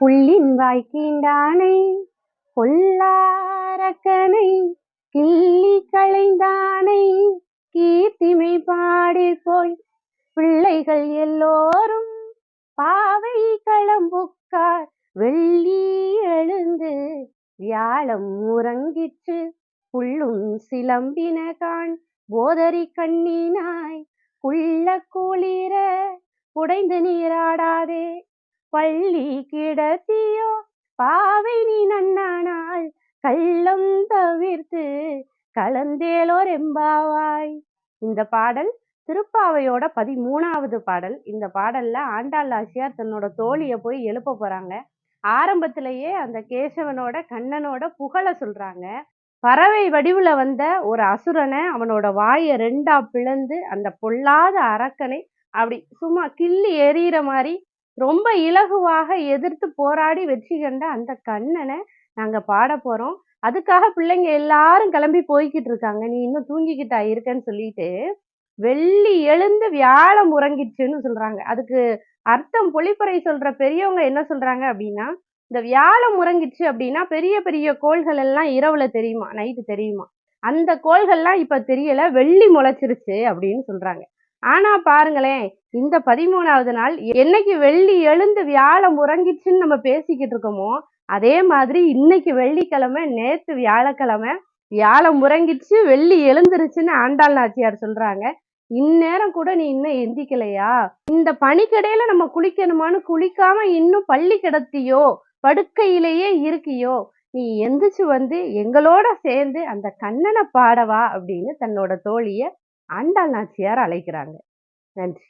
புள்ளின் வாய்க்கீண்டானை பொல்லாரக்கனை கிள்ளி களைந்தானை கீர்த்திமை பாடி போய் பிள்ளைகள் எல்லோரும் பாவை களம்புக்கார் வெள்ளி எழுந்து வியாழம் உறங்கிற்று புள்ளும் சிலம்பின காண். போதரி கண்ணினாய் குள்ள குளிர உடைந்து நீராடாதே பள்ளி கிடத்தியோ? பாவை நீ நன்னானால் கள்ளம் தவிர்த்து கலந்தேலோர் எம்பாவாய் இந்த பாடல் திருப்பாவையோட பதிமூணாவது பாடல். இந்த பாடல்ல ஆண்டாள் ஆசியார் தன்னோட தோழிய போய் எழுப்ப போறாங்க. ஆரம்பத்திலேயே அந்த கேசவனோட கண்ணனோட புகழ சொல்றாங்க. பறவை வடிவுல வந்த ஒரு அசுரனை அவனோட வாயை ரெண்டா பிளந்து அந்த பொல்லாத அரக்கனை அப்படி சும்மா கிள்ளி எறிகிற மாதிரி ரொம்ப இலகுவாக எதிர்த்து போராடி வெற்றி கண்ட அந்த கண்ணனை நாங்கள் பாட போகிறோம் அதுக்காக பிள்ளைங்க எல்லாரும் கிளம்பி போய்கிட்டு இருக்காங்க. நீ இன்னும் தூங்கிக்கிட்டா இருக்கன்னு சொல்லிட்டு வெள்ளி எழுந்து வியாழம் உறங்கிச்சுன்னு சொல்றாங்க. அதுக்கு அர்த்தம் பொழிப்பறை சொல்ற பெரியவங்க என்ன சொல்றாங்க அப்படின்னா இந்த வியாழம் உறங்கிச்சு அப்படின்னா பெரிய பெரிய கோள்கள் எல்லாம் இரவுல தெரியுமா? நைட்டு தெரியுமா? அந்த கோள்கள்லாம் இப்ப தெரியல வெள்ளி முளைச்சிருச்சு அப்படின்னு சொல்றாங்க. ஆனா பாருங்களேன் இந்த பதிமூணாவது நாள் என்னைக்கு வெள்ளி எழுந்து வியாழம் உறங்கிச்சுன்னு நம்ம பேசிக்கிட்டு இருக்கோமோ அதே மாதிரி இன்னைக்கு வெள்ளிக்கிழமை நேத்து வியாழக்கிழமை வியாழம் உறங்கிச்சு வெள்ளி எழுந்துருச்சுன்னு ஆண்டாள் நாச்சியார் சொல்றாங்க. இந்நேரம் கூட நீ இன்னும் எந்திக்கலையா? இந்த பனிக்கடையில நம்ம குளிக்கணுமான்னு குளிக்காம இன்னும் பள்ளி கிடத்தியோ படுக்கையிலேயே இருக்கியோ நீ எந்திரிச்சு வந்து எங்களோட சேர்ந்து அந்த கண்ணனை பாடவா அப்படின்னு தன்னோட தோழிய ஆண்டாள் நாச்சியார் அழைக்கிறாங்க. நன்றி.